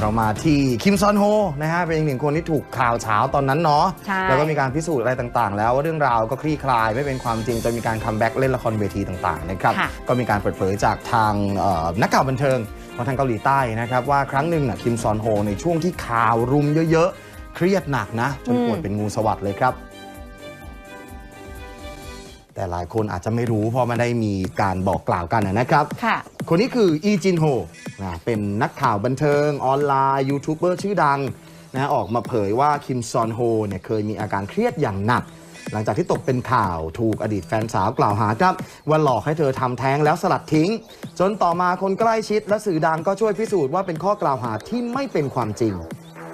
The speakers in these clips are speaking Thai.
เรามาที่คิมซอนโฮนะฮะเป็นอีกหนึ่งคนที่ถูกข่าวเช้าตอนนั้นเนาะใช่ แล้วก็มีการพิสูจน์อะไรต่างๆ แล้วว่าเรื่องราวก็คลี่คลายไม่เป็นความจริงจนมีการคัมแบ็กเล่นละครเวทีต่างๆนะครับค่ะ ก็มีการเปิดเผยจากทางเอ่อนักข่าวบันเทิงของทางเกาหลีใต้นะครับว่าครั้งหนึ่งน่ะคิมซอนโฮในช่วงที่ข่าวรุมเยอะๆ เครียดหนักนะจนป่วยเป็นงูสวัสด์เลยครับ แต่หลายคนอาจจะไม่รู้เพราะไม่ได้มีการบอกกล่าวกันนะครับ ค่ะ คนนี้คืออีจินโฮนะเป็นนักข่าวบันเทิงออนไลน์ยูทูบเบอร์ชื่อดังนะออกมาเผยว่าคิมซอนโฮเนี่ยเคยมีอาการเครียดอย่างหนัก หลังจากที่ตกเป็นข่าวถูกอดีตแฟนสาวกล่าวหาครับ ว่าหลอกให้เธอทำแท้งแล้วสลัดทิ้ง จนต่อมาคนใกล้ชิดและสื่อดังก็ช่วยพิสูจน์ว่าเป็นข้อกล่าวหาที่ไม่เป็นความจริง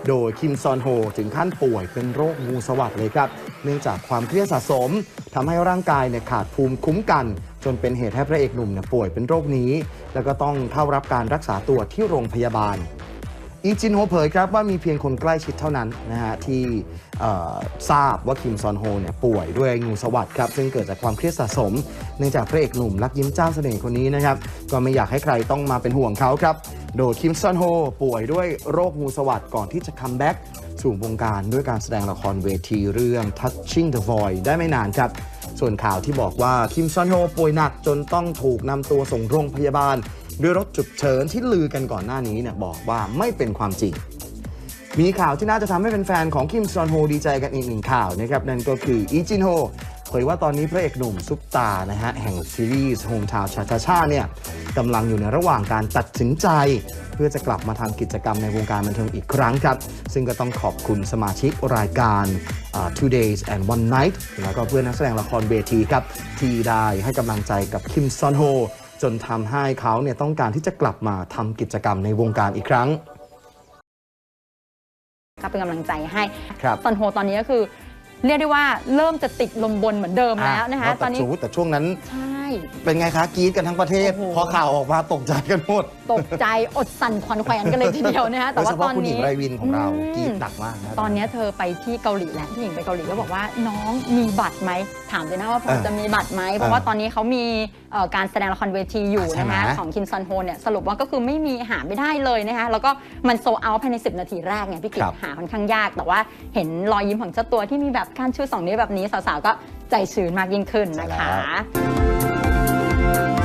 โดยคิมซอนโฮถึงขั้นป่วยเป็นโรคงูสวัสดเลยครับ เนื่องจากความเครียดสะสมทำให้ร่างกายเนี่ยขาดภูมิคุ้มกัน จนเป็นเหตุให้พระเอกหนุ่มเนี่ยป่วยเป็นโรคนี้ แล้วก็ต้องเข้ารับการรักษาตัวที่โรงพยาบาลอีจินโฮเผยครับว่ามีเพียงคนใกล้ชิดเท่านั้นนะฮะที่ทราบว่าคิมซอนโฮเนี่ยป่วยด้วยงูสวัสดครับซึ่งเกิดจากความเครียดสะสม เนื่องจากพระเอกหนุ่มรักยิ้มเจ้าเสน่ห์คนนี้นะครับก็ไม่อยากให้ใครต้องมาเป็นห่วงเขาครับ โดยคิมซอนโฮป่วยด้วยโรคงูสวัสดก่อนที่จะคัมแบ็กสู่วงการด้วยการแสดงละครเวทีเรื่อง Touching the Void ได้ไม่นานครับ ส่วนข่าวที่บอกว่าคิมซอนโฮป่วยหนักจนต้องถูกนำตัวส่งโรงพยาบาล ด้วยรถฉุกเฉินที่ลือกันก่อนหน้านี้เนี่ยบอกว่าไม่เป็นความจริง มีข่าวที่น่าจะทำให้แฟนๆของคิมซอนโฮดีใจกันอีกหนึ่งข่าวนะครับนั่นก็คืออีจินโฮเผยว่าตอนนี้พระเอกหนุ่มซุปตานะฮะแห่งซีรีส์โฮมทาวชาชาชาเนี่ยกำลังอยู่ในระหว่างการตัดสินใจ เพื่อจะกลับมาทำกิจกรรมในวงการบันเทิงอีกครั้งครับ ซึ่งก็ต้องขอบคุณสมาชิกรายการ Two Days and One Night แล้วก็เพื่อนนักแสดงละครเวทีครับ ที่ได้ให้กำลังใจกับคิมซอนโฮจนทำให้เขาเนี่ยต้องการที่จะกลับมาทำกิจกรรมในวงการอีกครั้ง ก็เป็นกำลังใจให้ครับซอนโฮตอนนี้ก็คือ เรียกได้ว่าเริ่มจะติดลมบนเหมือนเดิมแล้วนะคะอ่ตอนนี้ แต่ช่วงนั้น ใช่ เป็นไงคะกรีดกันทั้งประเทศ โอ้โห พอข่าวออกมาตกใจกันหมดตกใจอดสั่นขวัญแขวนกันเลยทีเดียวนะคะโดแต่ยเฉว่าตพาะอนคุณหญินี้ งไรวินของเราอืม กรีดหนักมากนะ ตอนนี้เธอไปที่เกาหลีแล้วพี่หญิงไปเกาหลีก็บอกว่าน้องมีบัตรไหมถามเลยนะว่าพอเออจะมีบัตรไหมเพราะว่าตอนนี้เขามีเอ่อการแสดงละครเวทีอยู่ใช่ไหมนะคะของคิมซอนโฮเนี่ยสรุปว่าก็คือไม่มีหาไม่ได้เลยนะคะแล้วก็มันโซเอาภายใน 10 นาทีแรกไงพี่กิคตรับหาค่อนข้างยาก แต่ว่าเห็นรอยยิ้มของเจ้าตัวที่มีแบบการชูสองนิ้วแบบนี้สาวๆก็ใจชื้นมากยิ่งขึ้นนะคะ ใช่แล้ว